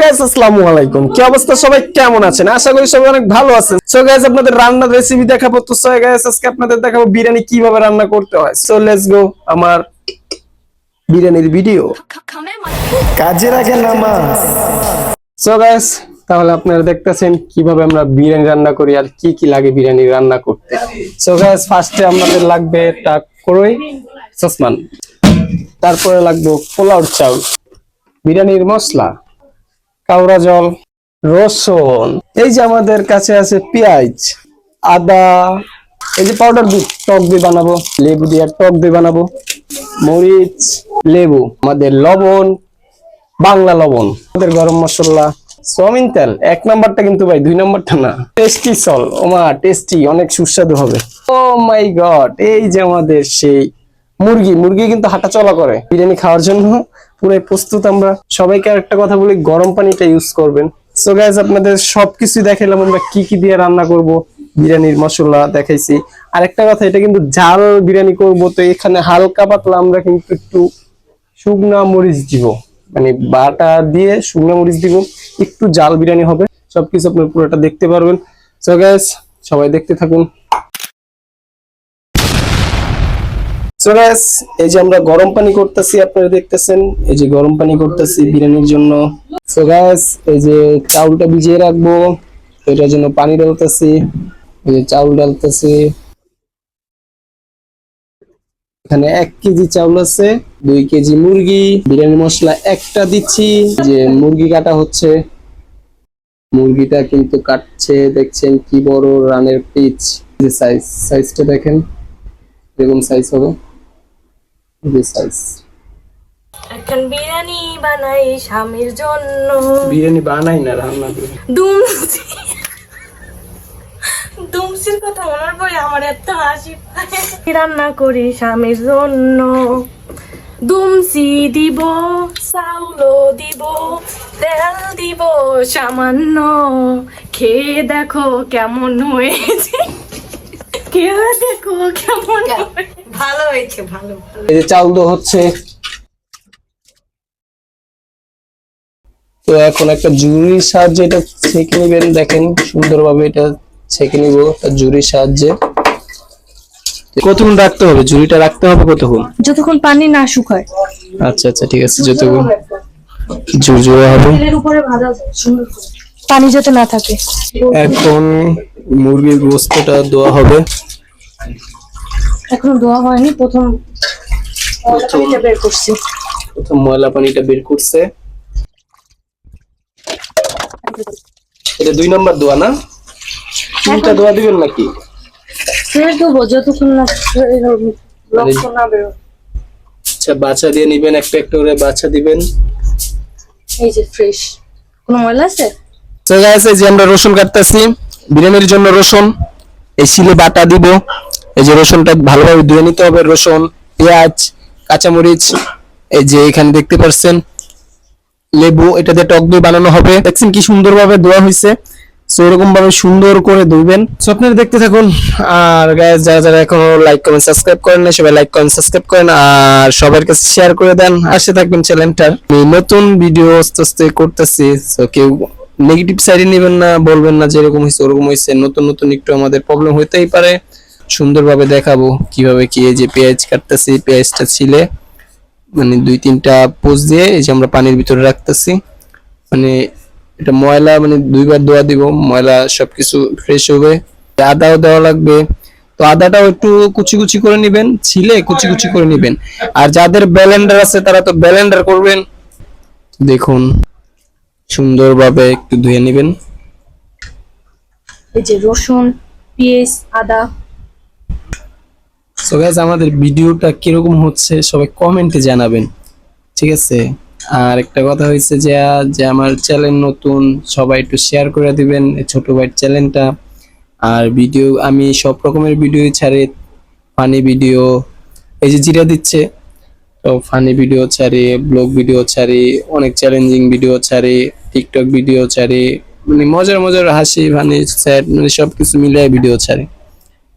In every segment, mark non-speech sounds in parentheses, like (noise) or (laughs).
Guys আসসালামু আলাইকুম। কি অবস্থা? সবাই কেমন আছেন? আশা করি সবাই অনেক ভালো আছেন। সো গাইস আপনাদের রান্নার রেসিপি দেখাবো। তো সো গাইস আজকে আপনাদের দেখাবো বিরিয়ানি কীভাবে রান্না করতে হয়। সো লেটস গো আমার বিরিয়ানির ভিডিও কাজের আগে নামাজ সো গাইস তাহলে আপনারা দেখতেছেন কীভাবে আমরা বিরিয়ানি রান্না করি আর কি কি লাগে বিরিয়ানি রান্না করতে। সো গাইস ফার্স্টে আমাদের লাগবে টাক করই সসমান। তারপরে লাগবে পোলাও চাউল। বিরিয়ানির মশলা। কাউরা জল, রসুন, এই যে আমাদের কাছে আছে পেঁয়াজ, আদা, এই যে পাউডার দুধ টক দিয়ে বানাবো, লেবু দিয়ে টক দিয়ে বানাবো, মরিচ, লেবু, আমাদের লবণ, বাংলা লবণ, আমাদের গরম মশলা সমিন তেল, এক নাম্বারটা কিন্তু ভাই, দুই নাম্বারটা না, টেস্টি সল ওমা টেস্টি, অনেক সুস্বাদু হবে। ও মাই গড, এই যে আমাদের সেই মুরগি মুরগি কিন্তু হাঁটা চলা করে, বিরিয়ানি খাওয়ার জন্য। পুরো প্রস্তুত আমরা। সবাইকে একটা কথা বলি, গরম পানিটা ইউজ করবেন। সো গাইজ আপনাদের সবকিছু দেখাইলাম, আমরা কি কি দিয়ে রান্না করব? বিরিয়ানির মশলা দেখাইছি। আর একটা কথা, এটা কিন্তু ঝাল বিরিয়ানি করব, তো এখানে হালকা পাতলা আমরা কিন্তু একটু শুকনা মরিচ দিব। মানে বাটা দিয়ে শুকনা মরিচ দিব, একটু জাল বিরিয়ানি হবে। সবকিছু আপনার পুরোটা দেখতে পারবেন। সো গাইস সবাই দেখতে থাকুন। সো গাইস এই যে আমরা গরম পানি করতেছি, আপনারা দেখতেছেন, এই যে গরম পানি করতেছি বিরিয়ানির জন্য। সো গাইস এই যে চাউলটা ভিজিয়ে রাখব এটার জন্য পানি ডালতেছি এই যে চাউল ডালতেছি এখানে এক কেজি চাউল আছে, দুই কেজি মুরগি বিরিয়ানি মশলা একটা দিচ্ছি যে মুরগি কাটা হচ্ছে। মুরগিটা কিন্তু কাটছে, দেখছেন কি বড় রানের পিচ যে সাইজ সাইজটা দেখেন এরকম সাইজ হবে। সাইজ এখন বিরিয়ানি বানাই স্বামীর জন্য। বিরিয়ানি বানাই না রান্না করি। দুমসি দুমসির কথা মনে পড়ে আমার এত হাসি রান্না করি স্বামীর জন্য। দুমসি দিব চাউলও দিব তেল দিব সামান্য। খেয়ে দেখো কেমন হয়েছে। খেয়ে দেখো কেমন হয়েছে। ভালো ভালো। এই যে চাউল তো হচ্ছে। তো এখন একটা জুরির সাহায্যে এটা ছেঁকে নেবেন দেখেন সুন্দরভাবে এটা ছেঁকে নিব জুরির সাহায্যে। কতক্ষণ রাখতে হবে? জুরিটা রাখতে হবে কতক্ষণ? যতক্ষণ পানি না শুকায়। আচ্ছা আচ্ছা ঠিক আছে যতক্ষণ ঝুরঝুরে হবে। উপরে ভাজা সুন্দর পানি যাতে না থাকে। এখন মুরগির গোস্তটা দেওয়া হবে। এখনও ধোয়া হয়নি প্রথম পানিটা বের করছি। প্রথম ময়লা পানিটা বের করছে। এটা দুই নম্বর দোয়া না? তিনটা দোয়া দিবেন নাকি? ফের দেবো যতক্ষণ না রক্ত না বেরো আচ্ছা বাচ্চা দিয়ে নিবেন একটা একটা করে বাচ্চা দিবেন। এই যে ফ্রেশ কোনো ময়লা আছে? তো গাইস এই যে আমরা রসুন কাটতেছি। বিরিয়ানির জন্য রসুন এই শিলে বাটা দিব। এই যে রসুনটা ভালোভাবে ধুয়ে নিতে হবে, রসুন, পেঁয়াজ, কাঁচামরিচ, এই যে এখানে দেখতে পাচ্ছেন লেবু, এটা দিয়ে টক দই বানানো হবে। দেখছেন কি সুন্দরভাবে ধোয়া হয়েছে সো এরকম ভাবে সুন্দর করে ধুইবেন। সো আপনারা দেখতে থাকুন, আর গাইস যারা যারা এখনও লাইক কমেন্ট সাবস্ক্রাইব করেন না সবাই লাইক কমেন্ট সাবস্ক্রাইব করেন, আর সবার কাছে শেয়ার করে দেন আসে থাকবেন চ্যানেলটার আমি নতুন ভিডিও আস্তে আস্তে করতেছি সো কেউ নেগেটিভ সাইডে নেবেন না, বলবেন না যে এরকম হয়েছে ওরকম হয়েছে নতুন নতুন একটু আমাদের প্রবলেম হইতেই পারে। সুন্দরভাবে দেখাবো কীভাবে কি যে পেঁয়াজ কাটতেছি, পেঁয়াজটা ছিলে। মানে দুই তিনটা পোজ দিয়ে এই যে আমরা পানির ভিতরে রাখতেছি। মানে এটা ময়লা মানে দুইবার ধোয়া দিব, ময়লা সবকিছু ফ্রেশ হবে। আদাও দেওয়া লাগবে। তো আদাটাও একটু কুচি কুচি করে নেবেন, ছিলে কুচি কুচি করে নেবেন। আর যাদের ব্যালেন্ডার আছে, তারা তো ব্যালেন্ডার করবেন। দেখুন, সুন্দরভাবে একটু ধুয়ে নেবেন। এই যে রসুন, পেঁয়াজ, আদা। সো গাইস আমাদের ভিডিওটা কীরকম হচ্ছে সবাই কমেন্টে জানাবেন, ঠিক আছে? আর একটা কথা হয়েছে যে যে আমার চ্যানেল নতুন, সবাই একটু শেয়ার করে দিবেন ছোট ভাইয়ের চ্যানেলটা আর ভিডিও আমি সব রকমের ভিডিও ছাড়ি ফানি ভিডিও এই যে জিরা দিচ্ছে তো ফানি ভিডিও ছাড়ি ব্লগ ভিডিও ছাড়ি, অনেক চ্যালেঞ্জিং ভিডিও ছাড়ি টিকটক ভিডিও ছাড়ি মানে মজার মজার হাসি ফানি স্যাড মানে সবকিছু মিলিয়ে ভিডিও ছাড়ি।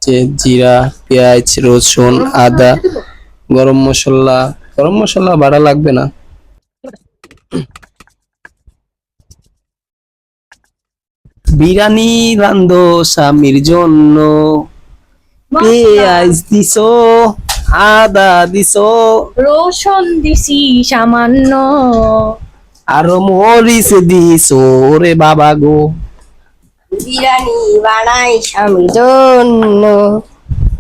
যে জিরা পেঁয়াজ রসুন আদা গরম মশলা। গরম মশলা বাড়া লাগবে না। বিরিয়ানি রান্ধো স্বামীর জন্য। পেঁয়াজ দিছো আদা দিছো। রোশন দিছি সামান্য। আরও মরিচ দিছো রে বাবা গো।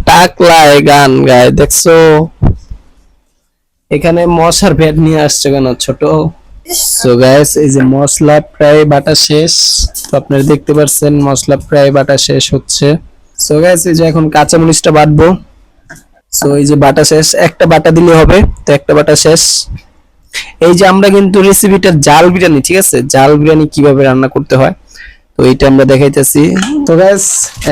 টাকলায় গান গায়, দেখছ? এখানে মশার ভেদ নিয়ে আসছে কেন ছোট? সো গাইস এই যে মশলা প্রায় বাটা শেষ। তো আপনারা দেখতে পাচ্ছেন মশলা প্রায় বাটা শেষ হচ্ছে। সো গাইস এই যে এখন কাঁচা মরিচটা বাটবো। সো এই যে বাটা শেষ, একটা বাটা দিলে হবে, তো একটা বাটা শেষ। এই যে আমরা কিন্তু রেসিপিটা জাল বিরিয়ানি, ঠিক আছে? জাল বিরিয়ানি কীভাবে রান্না করতে হয়? তো এইটা আমরা দেখাইতেছি। তো গ্যাস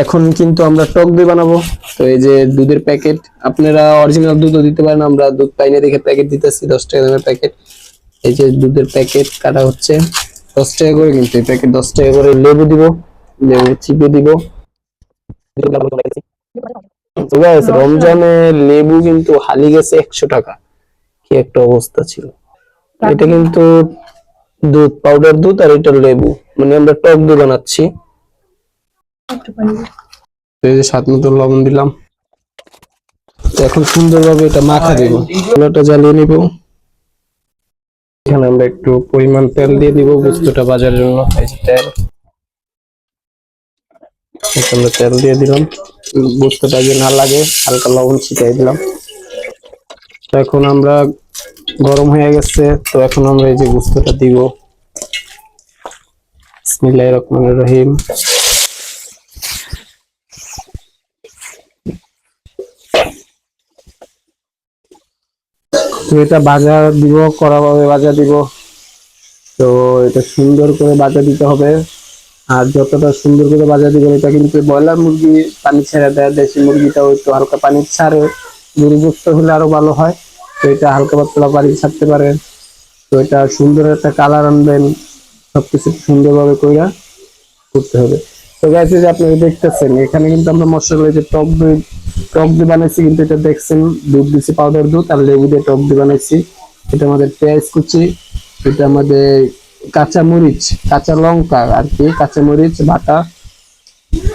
এখন কিন্তু আমরা টক দই বানাবো। তো এই যে দুধের প্যাকেট আপনারা অরিজিনাল দুধও দিতে পারেন আমরা দুধ পাই না দেখে প্যাকেট দিতেছি দশ টাকা দামের প্যাকেট। এই যে দুধের প্যাকেট কাটা হচ্ছে দশ টাকা করে কিন্তু এই প্যাকেট দশ টাকা করে লেবু দিব লেবু চিপে দিব। তো guys, রমজানে লেবু কিন্তু হালি গেছে একশো টাকা। কি একটা অবস্থা ছিল। এটা কিন্তু দুধ পাউডার দুধ আর এটা লেবু। মানে আমরা টক দই বানাচ্ছি। এই যে স্বাদ মতো লবণ দিলাম। তো এখন সুন্দরভাবে এটা মাখা দিব। চুলাটা জ্বালিয়ে নিব। এখানে আমরা একটু পরিমাণ তেল দিয়ে দিব বস্তুটা বাজার জন্য। এই যে তেল। আমরা তেল দিয়ে দিলাম। বস্তুটা যে না লাগে, হালকা লবণ ছিটাই দিলাম। তো এখন আমরা গরম হয়ে গেছে। তো এখন আমরা এই যে বস্তুটা দিব। বিসমিল্লাহির রহমানির রহিম। এটা ভাজা দিব, করা ভাবে ভাজা দিব। তো এটা সুন্দর করে ভাজা দিতে হবে। আর যতটা সুন্দর করে ভাজা দিবেন, এটা কিন্তু ব্রয়লার মুরগি পানি ছেড়ে দেয়, দেশি মুরগিটাও একটু হালকা পানি ছাড়ে গরুযুক্ত হলে আরও ভালো হয়। তো এটা হালকা পাতলা পানি ছাড়তে পারেন। তো এটা সুন্দর একটা কালার আনবেন। সবকিছু সুন্দরভাবে কইরা করতে হবে। তো গাইস যে আপনারা দেখতেছেন, এখানে কিন্তু আমরা মশলা যে টক দই টক দই বানাইছি, কিন্তু এটা দেখছেন, দুধ দিছি পাউডার দুধ আর লেবু দিয়ে টক দই বানাইছি। এটা আমাদের পেঁয়াজ কুচি, এটা আমাদের কাঁচা মরিচ কাঁচা লঙ্কা আর কি কাঁচা মরিচ বাটা,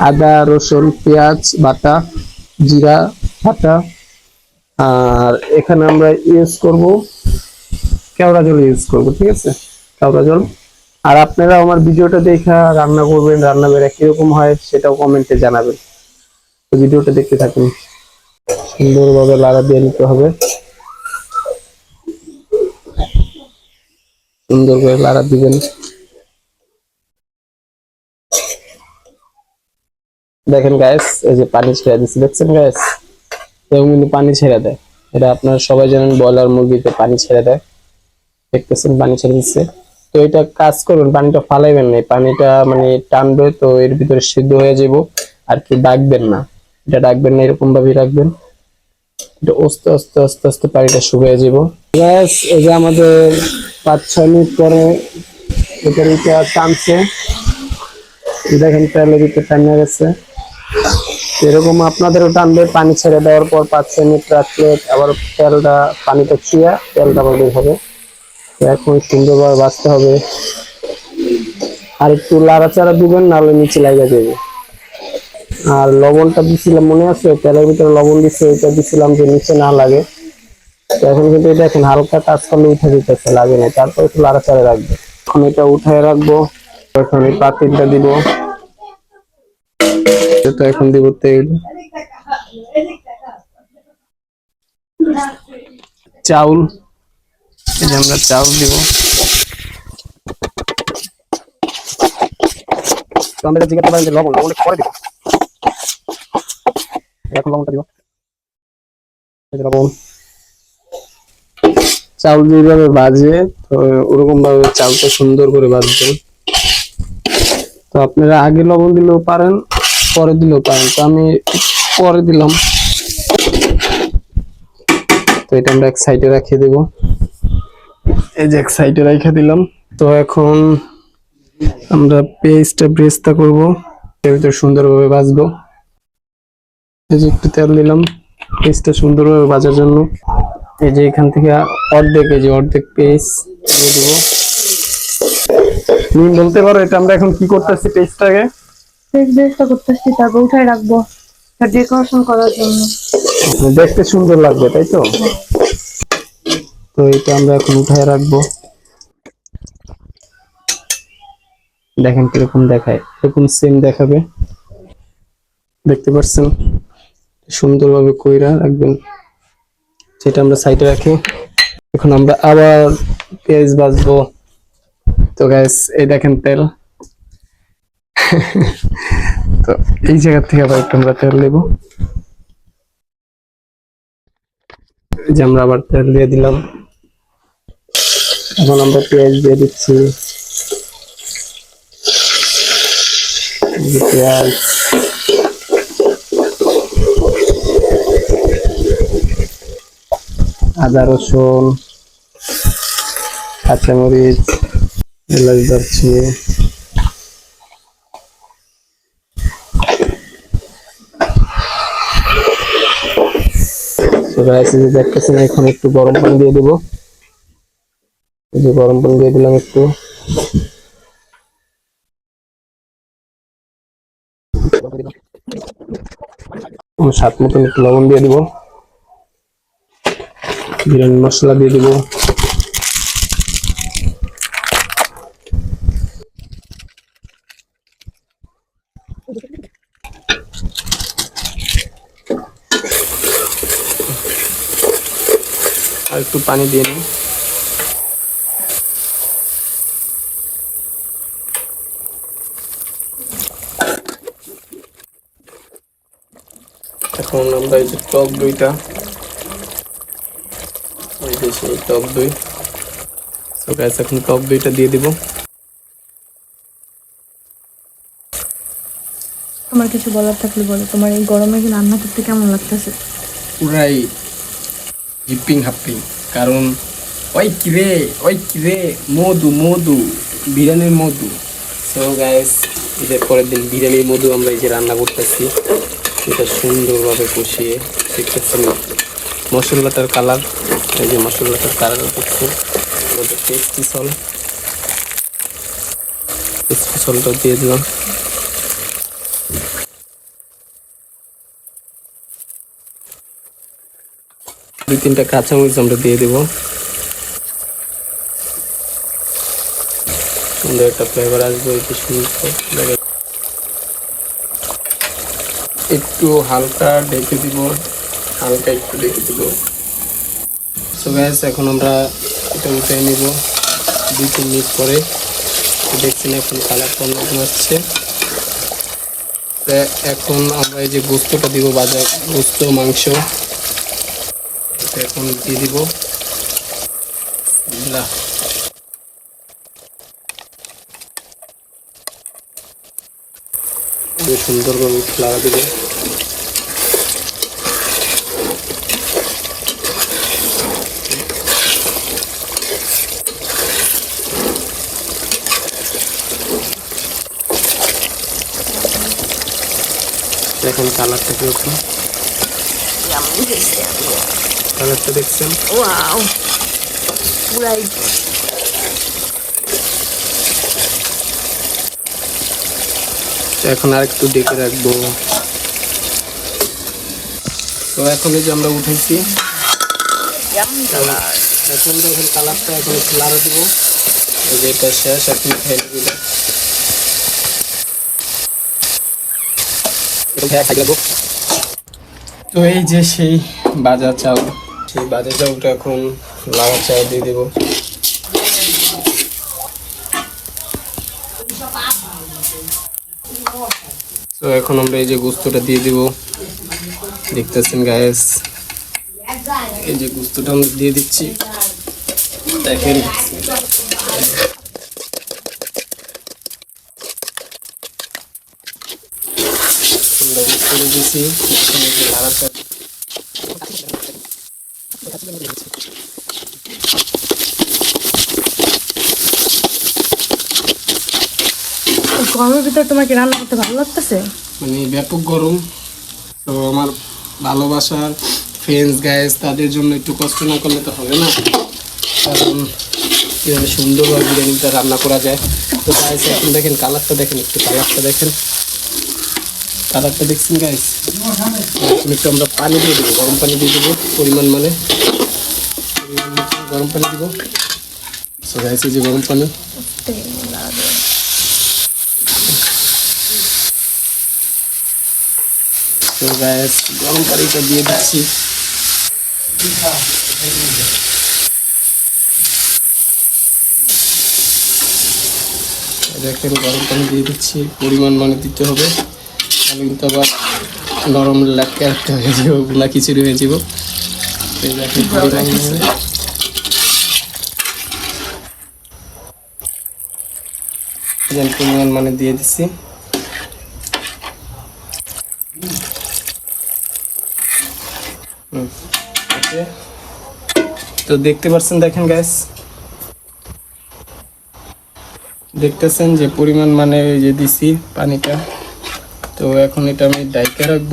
আদা, রসুন, পেঁয়াজ, বাটা, জিরা, বাটা। আর এখানে আমরা ইউজ করব, কেওড়া জল ইউজ করব, ঠিক আছে? কেওড়া জল। আর আপনারা আমার ভিডিওটা দেখা রান্না করবেন, রান্না বেড়া কীরকম হয় সেটাও কমেন্টে জানাবেন। ভিডিওটা দেখতে থাকুন। সুন্দরভাবে লাড়া দিয়ে নিতে হবে। সুন্দর করে লাড়া দিবেন। দেখেন গ্যাস এই যে পানি ছেড়ে দিচ্ছে, দেখছেন গ্যাস এবং কিন্তু পানি ছেড়ে দেয়। এটা আপনারা সবাই জানেন, ব্রয়লার মুরগিতে পানি ছেড়ে দেয়। দেখতেছেন পানি ছেড়ে দিচ্ছে। তো এটা কাজ করবেন পানিটা ফালাইবেন না। পানিটা মানে টানবে তো এর ভিতরে সিদ্ধ হয়ে যাব, আর কি ডাকবেন না। এটা ডাকবেন না এরকম ভাবে রাখবেন। এটা আস্তে আস্তে আস্তে আস্তে পানিটা শুকিয়ে যাব। গ্যাস এই যে আমাদের পাঁচ, ছয় মিনিট পরে এটা টানছে। দেখেন তেলের ভিতরে টানে গেছে। এরকম আপনাদেরও টানবে, পানি ছেড়ে দেওয়ার পর পাঁচ, ছয় মিনিট রাখলে আবার তেলটা, পানিটা চুয়া তেলটা আবার বের হবে। এখন সুন্দরভাবে বাঁচতে হবে। আর একটু লাড়াচাড়া দিবেন, নাহলে নিচে লাগা যাবে। আর লবণটা দিছিলাম, মনে আছে? তেলের ভিতরে লবণ দিচ্ছে এটা দিছিলাম যে নিচে না লাগে। এখন কিন্তু এখন হালকা কাজ করলে উঠে দিতেছে লাগে না। তারপর একটু লাড়াচাড়া রাখবে। এখন এটা উঠায় রাখব। এখন এই পাতিলটা দিব। এখন দিব তেল। চাউল। এই যে আমরা চাউল দিব। আমরা জিজ্ঞাসা করেন যে লবণ, লবণটা পরে দিব। এখন লবণটা দিব। এই লবণ। চাউল যেভাবে বাজে তো ওরকম ভাবে চাউলটা সুন্দর করে বাজবেন তো আপনারা আগে লবণ দিলেও পারেন, পরে দিলেও পারেন। তো আমি পরে দিলাম। তো এটা আমরা এক সাইডে রাখিয়ে দেবো। এই যে এক সাইডে রেখে দিলাম। তো এখন আমরা পেস্টটা ব্রেস্তা করব। এর ভিতরে সুন্দরভাবে ভাজবো। এই যে একটু তেল দিলাম। পেস্টটা সুন্দরভাবে ভাজার জন্য। এই যে এখান থেকে অর্ধেক এই যে অর্ধেক পেস্ট দিয়ে দেবো। তুমি বলতে পারো এটা আমরা এখন কি করতেছি শেষ চেষ্টা করতেছি তারপর উঠায় রাখব। ডেকোরেশন করার জন্য। দেখতে সুন্দর লাগবে তাই তো? তো এটা আমরা এখন উঠায় রাখব। দেখেন কীরকম দেখায়, এরকম সেম দেখাবে। দেখতে পাচ্ছেন সুন্দরভাবে কইরা রাখবেন। সেটা আমরা সাইডে রাখি। এখন আমরা আবার পেঁয়াজ বাজবো তো গ্যাস এই দেখেন তেল। (laughs) তো এই জায়গা থেকে আবার একটু আমরা তেল নেব। যে আমরা আবার তেল দিয়ে দিলাম। এখন আমরা পেঁয়াজ দিয়ে দিচ্ছি। পেঁয়াজ। আদা, রসুন, কাঁচামরিচ, এলাচ এই দেখতেছেন, এখন একটু গরম পানি দিয়ে দেবো। এই যে গরম পানি দিয়ে দিলাম একটু আমার স্বাদ মতন একটু লবণ দিয়ে দিব বিরিয়ানি মশলা দিয়ে দিব আর একটু পানি দিয়ে নিই এখন আমরা এই যে টক দইটা। এই যে সেই টক দই। তো গ্যাস এখন টক দইটা দিয়ে দিব। তোমার কিছু বলার থাকলে বলো। তোমার এই গরমে কি রান্না করতে কেমন লাগতেছে? পুরাই হিপিং হাপ্পিং। কারণ ওই কিরে ওই কিরে মধু মধু বিরিয়ানির মধু। সো গাইস ঈদের পরের দিন বিরিয়ানির মধু আমরা এই যে রান্না করতেছি। এটা সুন্দরভাবে কষিয়ে দেখতেছেন মশলাটার কালার। এই যে মশলাটার কালার করছে আমাদের টেস্টি সল। টেস্টি সলটা দিয়ে দিলাম। দুই তিনটা কাঁচামরিচ আমরা দিয়ে দেবো। সুন্দর একটা ফ্লেভার আসবে। একটু হালকা ঢেকে দিব, হালকা একটু ঢেকে দিব। সো গ্যাস এখন আমরা এটা উঠে নিব, দুই তিন মিনিট পরে। দেখছেন এখন কালারটা অন্যরকম আসছে। এখন আমরা এই যে গোস্তটা দিব বাজার, গোস্ত, মাংস এখন দিয়ে দিব না খুবই সুন্দরভাবে লাগা দিবে। দেখেন কালারটা কীরকম। কালারটা দেখছেন? ওয়াও পুরাই এখন আর একটু ডেকে রাখব। তো এখন এই যে আমরা উঠেছি এখন যখন কালারটা এখন একটু লাড়া দিব। এটা শেষ, এখন খেয়ে দিল তো এই যে সেই বাজার চাল, সেই বাজার চাউলটা এখন লাড়া চা দিয়ে দেবো। তো এখন আমরা এই যে গোস্তটা দিয়ে দিব। দেখতেছেন গায়েস এই যে গোস্তটা আমরা দিয়ে দিচ্ছি। দেখেন। গোস্ত দিয়ে দিচ্ছি এখন এই যে লাড়াটা এই গরমের ভিতর তোমার কি রান্না করতে ভালো লাগতেছে? মানে ব্যাপক গরম। তো আমার ভালোবাসার ফ্রেন্ডস গাইস তাদের জন্য একটু কষ্ট না করলে তো হবে না। কারণ কীভাবে সুন্দরভাবে বিরিয়ানিটা রান্না করা যায়। তো গাইস এখন দেখেন কালারটা দেখেন একটু কালারটা দেখেন। কালারটা দেখছেন গাইস এখন একটু আমরা পানি দিয়ে দেবো গরম পানি দিয়ে দেবো পরিমাণ মানে। গরম পানি দিব। সো গাইস এই যে গরম পানি। তো গাইস গরম পানিটা দিয়ে দিচ্ছি। দেখেন, গরম পানি দিয়ে দিচ্ছি। পরিমাণ মানে দিতে হবে। তাহলে কিন্তু আবার নরম লাগকে একটা হয়ে যাবগুলা খিচুড়ি হয়ে যাব। মানে। পরিমাণ মানে দিয়ে দিচ্ছি হুম, ওকে। তো দেখতে পাচ্ছেন দেখেন গ্যাস দেখতেছেন যে পরিমাণ মানে যে দিছি পানিটা। তো এখন এটা আমি ডাইকে রাখব।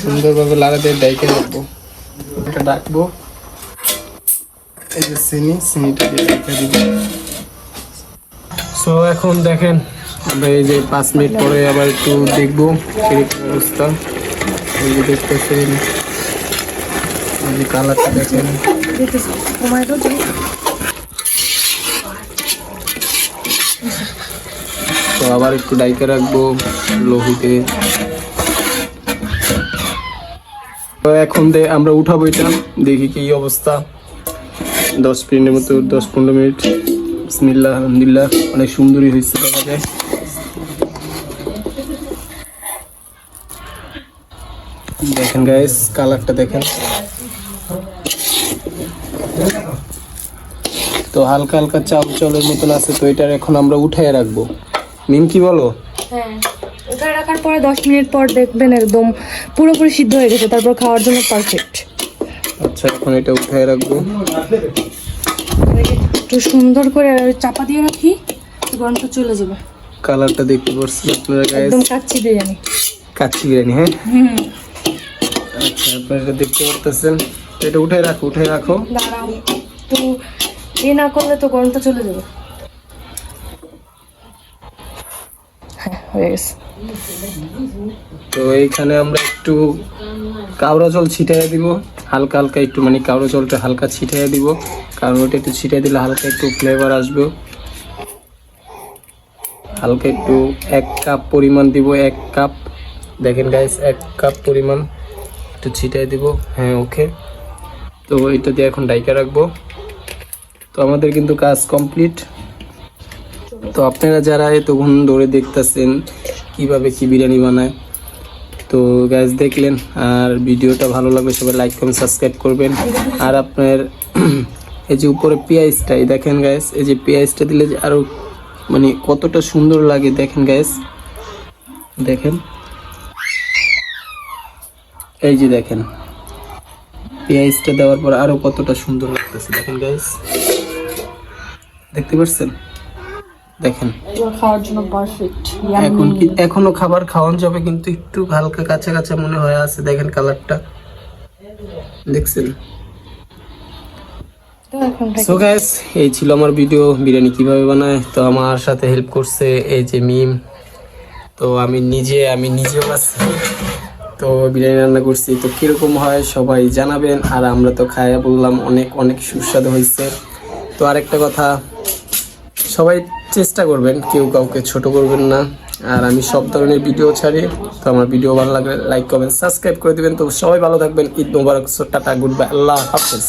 সুন্দরভাবে দিয়ে ডাইকে রাখব। এটা ডাকবো। এই যে চিনি, চিনিটা দিয়ে ডাইকে দিব। সো এখন দেখেন, আমরা এই যে পাঁচ মিনিট পরে আবার একটু দেখব অবস্থা। এই দেখতেছেন। এই কালারটা দেখেন। তো আবার একটু ডাইকে রাখব লোহিতে। তো এখন দে আমরা উঠাবো এটা, দেখি কি অবস্থা। দশ মিনিটের মতো, দশ পনেরো মিনিট। বিসমিল্লাহ, আলহামদুলিল্লাহ, অনেক সুন্দরই হয়েছে দেখা যায়। দেখেন গাইস কালারটা দেখেন। তো হালকা হালকা চাল চলের মতন আছে তো এটার এখন আমরা উঠায় রাখব। মিম কি বলো? হ্যাঁ উঠায় রাখার পরে দশ মিনিট পর দেখবেন একদম পুরোপুরি সিদ্ধ হয়ে গেছে তারপর খাওয়ার জন্য পারফেক্ট আচ্ছা এখন এটা উঠায় রাখব। একটু সুন্দর করে চাপা দিয়ে রাখি গরমটা চলে যাবে। কালারটা দেখতে পাচ্ছেন আপনারা গাইস একদম কাচ্চি বিরিয়ানি। কাচ্চি বিরিয়ানি হ্যাঁ? হুম। আচ্ছা আপনারা দেখতে পারতেছেন। এটা উঠায় রাখো উঠায় রাখো। দাঁড়াও একটু এ না করলে তো গরমটা চলে যাবে। হ্যাঁ গেছে। তো এইখানে আমরা একটু কাউরা জল ছিটাইয়া দিব। হালকা হালকা একটু মানে কাউরা জলটা হালকা ছিটাইয়া দিব। কারণ ওটা একটু ছিটাই দিলে হালকা একটু ফ্লেভার আসবে। হালকা একটু এক কাপ পরিমাণ দিব এক কাপ দেখেন গাইস এক কাপ পরিমাণ। একটু ছিটাই দিব। হ্যাঁ ওকে তো এটা দিয়ে এখন ডাইকা রাখব। তো আমাদের কিন্তু কাজ কমপ্লিট তো আপনারা যারা এতক্ষণ ধরে দেখতেছেন কীভাবে কি বিরিয়ানি বানায়, তো গ্যাস দেখলেন আর ভিডিওটা ভালো লাগলে সবাই লাইক কমেন্ট সাবস্ক্রাইব করবেন। আর আপনার এই যে উপরে পেঁয়াজটা এই দেখেন গ্যাস এই যে পেঁয়াজটা দিলে যে আরও মানে কতটা সুন্দর লাগে দেখেন গ্যাস দেখেন। এই যে দেখেন পেঁয়াজটা দেওয়ার পর আরও কতটা সুন্দর লাগতেছে। দেখেন গ্যাস দেখতে পাচ্ছেন দেখেন খাওয়ার জন্য পারফেক্ট এখন কি এখনও খাবার খাওয়ানো যাবে কিন্তু একটু হালকা কাঁচা কাঁচা মনে হয় আছে। দেখেন কালারটা দেখছেন? সো গ্যাস এই ছিল আমার ভিডিও বিরিয়ানি কীভাবে বানায়। তো আমার সাথে হেল্প করছে এই যে মিম তো আমি নিজে আমি নিজেও আছি। তো বিরিয়ানি রান্না করছি। তো কীরকম হয় সবাই জানাবেন। আর আমরা তো খাইয়া বললাম অনেক অনেক সুস্বাদু হয়েছে তো আরেকটা কথা, সবাই চেষ্টা করবেন, কেউ কাউকে ছোট করবেন না। আর আমি সব ধরনের ভিডিও ছাড়ি, তো আমার ভিডিও ভালো লাগলে লাইক কমেন্ট সাবস্ক্রাইব করে দেবেন। তো সবাই ভালো থাকবেন। Eid Mubarak tata, good bye, আল্লাহ হাফেজ।